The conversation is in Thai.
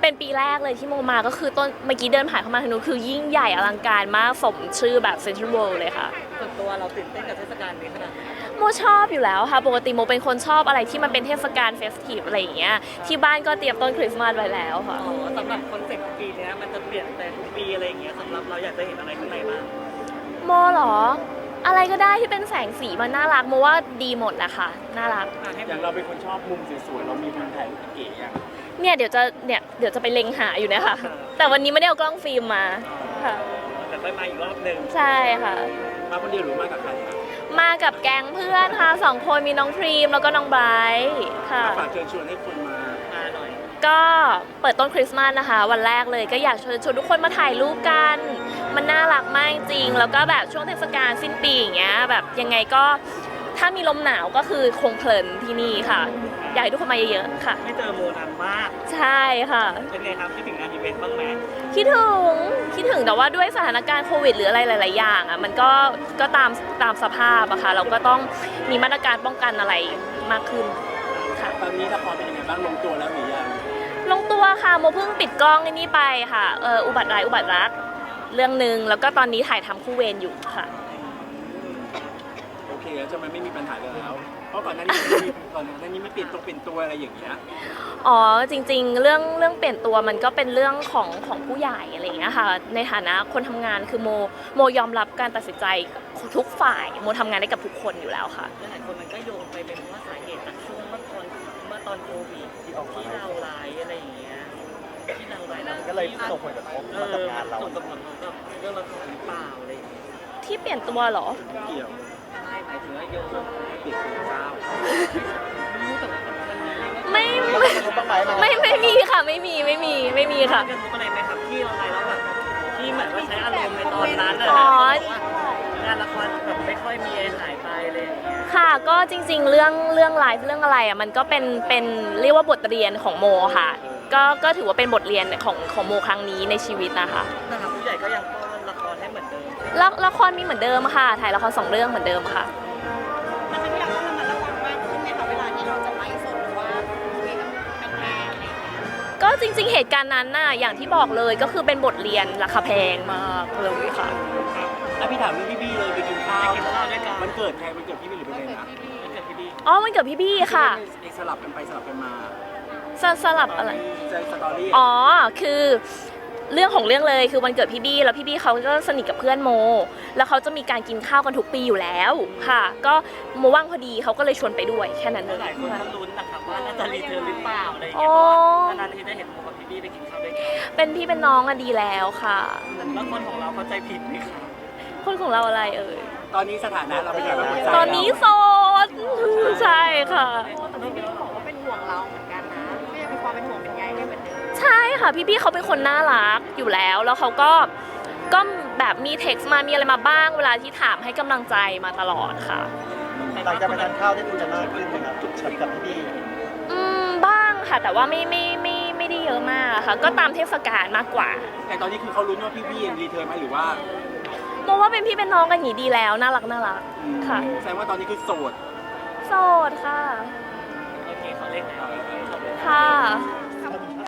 เป็นปีแรกเลยที่โมมาก็คือต้นเมื่อกี้เดินผ่านเข้ามาทางนู้นคือยิ่งใหญ่อลังการมากสมชื่อแบบเซ็นทรัลเวิลด์เลยค่ะ ส่วนตัวเราตื่นเต้นกับเทศกาลนี้ขนาดไหนโมชอบอยู่แล้วค่ะ ปกติโมเป็นคนชอบอะไรที่มันเป็นเทศกาลเฟสทีฟอะไรอย่างเงี้ยที่บ้านก็เตรียมต้นคริสต์มาสไว้แล้วค่ะ อ๋อสำหรับคอนเซ็ปต์ของปีเนี้ยมันจะเปลี่ยนแปลงทุกปีอะไรอย่างเงี้ยสำหรับเราอยากจะเห็นอะไรข้างในบ้าง โมเหรอ อะไรก็ได้ที่เป็นแสงสีมันน่ารักโมว่าดีหมดแหละค่ะน่ารักอะให้อย่างเราเป็นคนชอบมุมสวยๆเรามีมุมถ่ายรูปเก๋ๆอย่างเนี่ยเดี๋ยวจะเนี่ยเดี๋ยวจะไปเล็งหาอยู่เนะคะแต่วันนี้ไม่ได้เอากล้องฟิล์มมาค่ะแต่ค่อยมาอีกรอบหนึ่งใช่ค่ะ มาคนเดียวหรือมากับใครคะมากับแก๊งเพื่อนค่ะสองคนมีน้องพรีมแล้วก็น้องไบรท์ค่ะ ฝากเชิญชวนให้คนมามาหน่อย ก็เปิดต้นคริสต์มาสนะคะ วันแรกเลยก็อยากเชิญชวนทุกคนมาถ่ายรูปกัน มันน่ารักมากจริง แล้วก็แบบช่วงเทศกาลสิ้นปีอย่างเงี้ยแบบยังไงก็ถ้ามีลมหนาวก็คือคงเพลินที่นี่ค่ะ อยากให้ทุกคนมาเยอะๆค่ะ ไม่เจอโมนานมากใช่ค่ะ เป็นไงครับคิดถึงงานอีเวนต์บ้างไหมคิดถึงคิดถึงแต่ว่าด้วยสถานการณ์โควิดหรืออะไรหลาย ๆ อย่างอะมันก็ก็ตามตามสภาพอะค่ะเราก็ต้องมีมาตรการป้องกันอะไรมากขึ้น ค่ะตอนนี้ละครเป็นยังไงบ้างลงตัวแล้วหรือยังลงตัวค่ะโมเพิ่งปิดกล้องไอ้นี่ไปค่ะเอออุบัติร้ายอุบัติรัก เรื่องหนึ่งแล้วก็ตอนนี้ถ่ายทำคู่เวรอยู่ค่ะ โอเคแล้วจะมันไม่มีปัญหากันแล้ว เพราะก่อนหน้านี้มันมีก่อนหน้านี้ไม่เปลี่ยนตัวเปลี่ยนตัวอะไรอย่างเงี้ยอ๋อจริง ๆ เรื่องเรื่องเปลี่ยนตัวมันก็เป็นเรื่องของของผู้ใหญ่อะไรอย่างเงี้ยค่ะ ในฐานะคนทำงานคือโมโมยอมรับการตัดสินใจทุกฝ่าย โมทำงานได้กับทุกคนอยู่แล้วค่ะ หลายๆคนมันก็โยงไปเป็น อนโควิดที่เราไลฟ์อะไรอย่างเงี้ยที่เราไลฟ์แล้วก็เลยส่งผลกระทบเอมากับองานเราส่งกับผลกับเรื่องละครหรือเปล่าอะไรอย่างเงี้ยที่เปลี่ยนตัวเหรอเกี่ยวไม่หมายถึงว่าโยงปิดตัวเจ้าไม่ไม่ไม่มีค่ะไม่มีไม่มีไม่มีค่ะกระทบอะไรไหมครับที่เราไลฟ์แล้วแบบที่เหมือนว่าใช้อารมณ์ในตอนนั้นอะอ๋องานละครแบบไม่ค่อยมีหายไป ค่ะ ก็จริงๆ เรื่องเรื่องไลฟ์เรื่องอะไรอะมันก็เป็นเป็นเรียกว่าบทเรียนของโมค่ะ ก็ก็ถือว่าเป็นบทเรียนของของโมครั้งนี้ในชีวิตนะคะแต่ทางผู้ใหญ่ก็ยังป้อนละครให้เหมือนเดิมละละครมีเหมือนเดิมค่ะ ถ่ายละครสองเรื่องเหมือนเดิมค่ะแล้วที่เราต้องระมัดระวังมากขึ้นไหมคะเวลาที่เราจะไลฟ์สดหรือว่าคุยกับแฟนๆอะไรอย่างเงี้ยก็จริง ๆ เหตุการณ์นั้นน่ะอย่างที่บอกเลยก็คือเป็นบทเรียนราคาแพงมากเลยค่ะอะพี่ถามเรื่องพี่บี้เลยไปกินข้าวไปกินข้าวด้วยกันมันเกิดใครมันเกิดพี่บี้หรื อเป็นไงนะมันเกิดที่ดีอ๋อมันเกิดพี่บี้ค่ะ เอกสลับกันไปสลับกันมาสสลับอะไรใจสตอรี่อ๋อ คือเรื่องของเรื่องเลยคือวันเกิดพี่บี้แล้วพี่บี้เขาก็สนิทกับเพื่อนโม แล้วเขาจะมีการกินข้าวกันทุกปีอยู่แล้วค่ะ ก็โมว่างพอดีเขาก็เลยชวนไปด้วยแค่นั้นเลแล้วยหลายคนก็ลุ้นนะครับว่าน่าจะรีเทิร์นหรือเปล่าอะไรอย่างอ๋เงี้อยเพราะว่านานๆทีได้เห็นโมกับพี่บี้ไปกินข้าวด้วยกันเป็นพี่เป็นน้องอะดีแล้วค่ะ แล้วคนของเราเข้าใจผิดไหมครับคนของเราอะไรเอ่ยตอนนี้สถานะเราเป็นยังไงบ้างหัวใจตอนนี้โสดใช่ ค่ะ แต่พี่บี้ก็บอกว่าเป็นห่วงเราเหมือนกันนะก็ยังมีความเป็นห่วงเป็นใยให้เหมือนเดิมใช่ค่ะ พี่บี้เขาเป็นคนน่ารักอยู่แล้ว แล้วเขาก็ก็แบบมีเท็กซ์มามีอะไรมาบ้างเวลาที่ถามให้กำลังใจมาตลอดค่ะ หลังจากไปทานข้าวได้คุยกันมากขึ้นไหมครับกับกับพี่บี้อืมบ้างค่ะ แต่ว่าไม่ไม่ไม่ไม่ได้เยอะมากค่ะ ก็ตามเทศกาลมากกว่าแต่ตอนนี้คือเขาลุ้นว่าพี่บี้ยังรีเทิร์นไหมหรือว่าโมว่าเป็นพี่เป็นน้องกันอย่างนี้ดีแล้ว น่ารักน่ารัก อืมค่ะ แสดงว่าตอนนี้คือโสด โสดค่ะ โอเคเขาเล่นแล้ว ค่ะ คำ